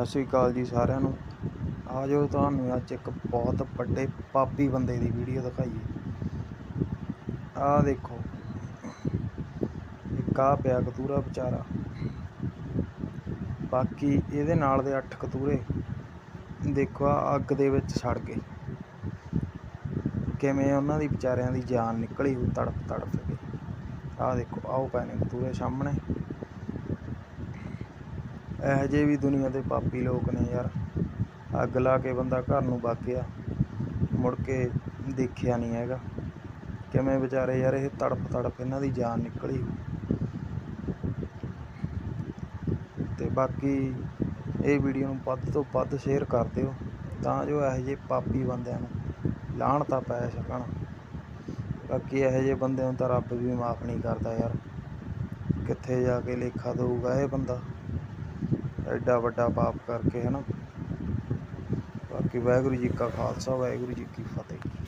ਸਤਿ ਸ਼੍ਰੀ ਅਕਾਲ ਜੀ ਸਾਰਿਆਂ ਨੂੰ। ਆ ਜਾਓ ਤੁਹਾਨੂੰ ਅੱਜ ਇੱਕ ਬਹੁਤ ਵੱਡੇ ਪਾਪੀ ਬੰਦੇ ਦੀ ਵੀਡੀਓ ਦਿਖਾਈਏ। ਆ ਦੇਖੋ, ਇੱਕ ਆ ਪਿਆ ਕਤੂਰਾ ਵਿਚਾਰਾ। ਬਾਕੀ ਇਹਦੇ ਨਾਲ ਦੇ 8 ਕਤੂਰੇ, ਦੇਖੋ ਆ ਅੱਗ ਦੇ ਵਿੱਚ ਸੜ ਗਏ। ਕਿਵੇਂ ਉਹਨਾਂ ਦੀ ਵਿਚਾਰਿਆਂ ਦੀ ਜਾਨ ਨਿਕਲੀ ਹੋਈ ਤੜਪ ਤੜਪ ਕੇ। ਆ ਦੇਖੋ, ਆਓ ਪਏ ਕਤੂਰੇ ਸਾਹਮਣੇ। ਇਹੋ ਜਿਹੇ ਵੀ ਦੁਨੀਆ ਦੇ ਪਾਪੀ ਲੋਕ ਨੇ ਯਾਰ। ਅੱਗ ਲਾ ਕੇ ਬੰਦਾ ਘਰ ਨੂੰ ਵਗ ਗਿਆ ਮੁੜ ਕੇ ਦੇਖਿਆ ਨਹੀਂ ਹੈਗਾ। ਕਿਵੇਂ ਵਿਚਾਰੇ ਯਾਰ, ਇਹ ਤੜਪ ਤੜਪ ਇਹਨਾਂ ਦੀ ਜਾਨ ਨਿਕਲੀ ਤੇ ਬਾਕੀ ਇਹ ਵੀਡੀਓ ਨੂੰ ਵੱਧ ਤੋਂ ਵੱਧ ਸ਼ੇਅਰ ਕਰ ਦਿਓ, ਤਾਂ ਜੋ ਇਹੋ ਜਿਹੇ ਪਾਪੀ ਬੰਦਿਆਂ ਨੂੰ ਲਾਹਣ ਤਾਂ ਪੈ ਸਕਣ। ਬਾਕੀ ਇਹੋ ਜਿਹੇ ਬੰਦਿਆਂ ਨੂੰ ਤਾਂ ਰੱਬ ਵੀ ਮਾਫ ਨਹੀਂ ਕਰਦਾ ਯਾਰ। ਕਿੱਥੇ ਜਾ ਕੇ ਲੇਖਾ ਦੇਊਗਾ ਇਹ ਬੰਦਾ? ਐਡਾ ਵੱਡਾ ਪਾਪ ਕਰਕੇ ਹੈ ਨਾ ਬਾਕੀ ਵਾਹਿਗੁਰੂ ਜੀ ਕਾ ਖਾਲਸਾ, ਵਾਹਿਗੁਰੂ ਜੀ ਕੀ ਫਤਿਹ।